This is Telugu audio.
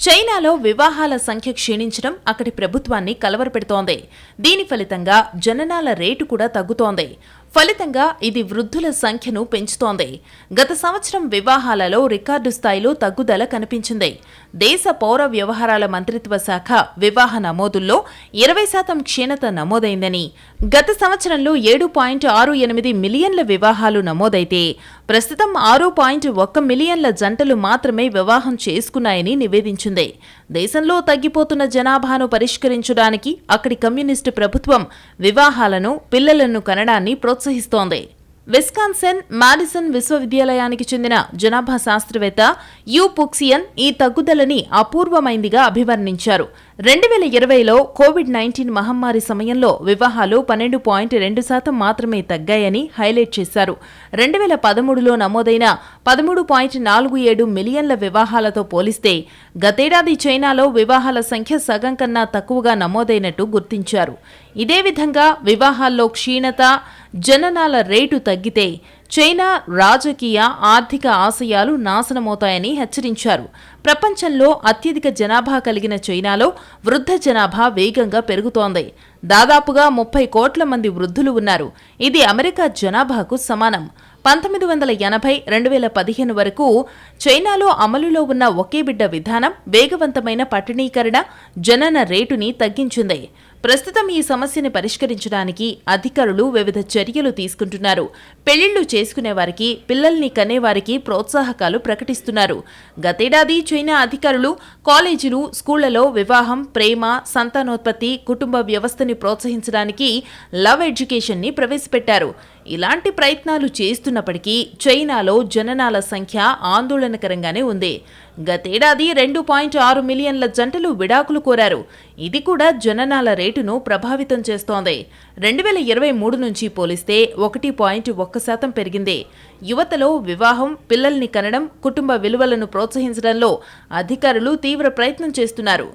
చైనాలో వివాహాల సంఖ్య క్షీణించడం అక్కడి ప్రభుత్వాన్ని కలవరపెడుతోంది. దీని ఫలితంగా జననాల రేటు కూడా తగ్గుతోంది. ఫలితంగా ఇది వృద్ధుల సంఖ్యను పెంచుతోంది. గత సంవత్సరం వివాహాలలో రికార్డు స్థాయిలో తగ్గుదల కనిపించింది. దేశ పౌర వ్యవహారాల మంత్రిత్వ శాఖ వివాహ నమోదుల్లో ఇరవై శాతం క్షీణత నమోదైందని గత సంవత్సరంలో ఏడు పాయింట్ ఆరు ఎనిమిది మిలియన్ల వివాహాలు నమోదైతే ప్రస్తుతం ఆరు పాయింట్ ఒక్క మిలియన్ల జంటలు మాత్రమే వివాహం చేసుకున్నాయని నివేదించింది. దేశంలో తగ్గిపోతున్న జనాభాను పరిష్కరించడానికి అక్కడి కమ్యూనిస్టు ప్రభుత్వం వివాహాలను పిల్లలను కనడాన్ని ప్రోత్సహిస్తోంది విస్కాన్సన్ మాడిసన్ విశ్వవిద్యాలయానికి చెందిన జనాభా శాస్త్రవేత్త యు పుక్సియన్ ఈ తగ్గుదలని అపూర్వమైందిగా అభివర్ణించారు. రెండు వేల ఇరవైలో కోవిడ్ నైన్టీన్ మహమ్మారి సమయంలో వివాహాలు పన్నెండు పాయింట్ రెండు శాతం మాత్రమే తగ్గాయని హైలైట్ చేశారు. రెండు వేల పదమూడులో నమోదైన పదమూడు పాయింట్ నాలుగు ఏడు మిలియన్ల వివాహాలతో పోలిస్తే గతేడాది చైనాలో వివాహాల సంఖ్య సగం కన్నా తక్కువగా నమోదైనట్టు గుర్తించారు. ఇదే విధంగా వివాహాల్లో క్షీణత జననాల రేటు తగ్గితే చైనా రాజకీయ ఆర్థిక ఆశయాలు నాశనమవుతాయని హెచ్చరించారు. ప్రపంచంలో అత్యధిక జనాభా కలిగిన చైనాలో వృద్ధ జనాభా వేగంగా పెరుగుతోంది. దాదాపుగా ముప్పై కోట్ల మంది వృద్ధులు ఉన్నారు. ఇది అమెరికా జనాభాకు సమానం. పంతొమ్మిది వందల ఎనభై రెండు వేల పదిహేను వరకు చైనాలో అమలులో ఉన్న ఒకే బిడ్డ విధానం వేగవంతమైన పట్టణీకరణ జనన రేటుని తగ్గించింది. ప్రస్తుతం ఈ సమస్యని పరిష్కరించడానికి అధికారులు వివిధ చర్యలు తీసుకుంటున్నారు. పెళ్ళిళ్ళు చేసుకునే వారికి పిల్లల్ని కనేవారికి ప్రోత్సాహకాలు ప్రకటిస్తున్నారు. గతేడాది చైనా అధికారులు కాలేజీలు స్కూళ్ళలో వివాహం ప్రేమ సంతానోత్పత్తి కుటుంబ వ్యవస్థని ప్రోత్సహించడానికి లవ్ ఎడ్యుకేషన్ని ప్రవేశపెట్టారు. ఇలాంటి ప్రయత్నాలు చేస్తున్నప్పటికీ చైనాలో జననాల సంఖ్య ఆందోళనకరంగానే ఉంది. గతేడాది రెండు పాయింట్ ఆరు మిలియన్ల జంటలు విడాకులు కోరారు. ఇది కూడా జననాల రేటును ప్రభావితం చేస్తోంది. రెండు వేల ఇరవై మూడు నుంచి పోలిస్తే ఒకటి పాయింట్ ఒక్క శాతం పెరిగింది. యువతలో వివాహం పిల్లల్ని కనడం కుటుంబ విలువలను ప్రోత్సహించడంలో అధికారులు తీవ్ర ప్రయత్నం చేస్తున్నారు.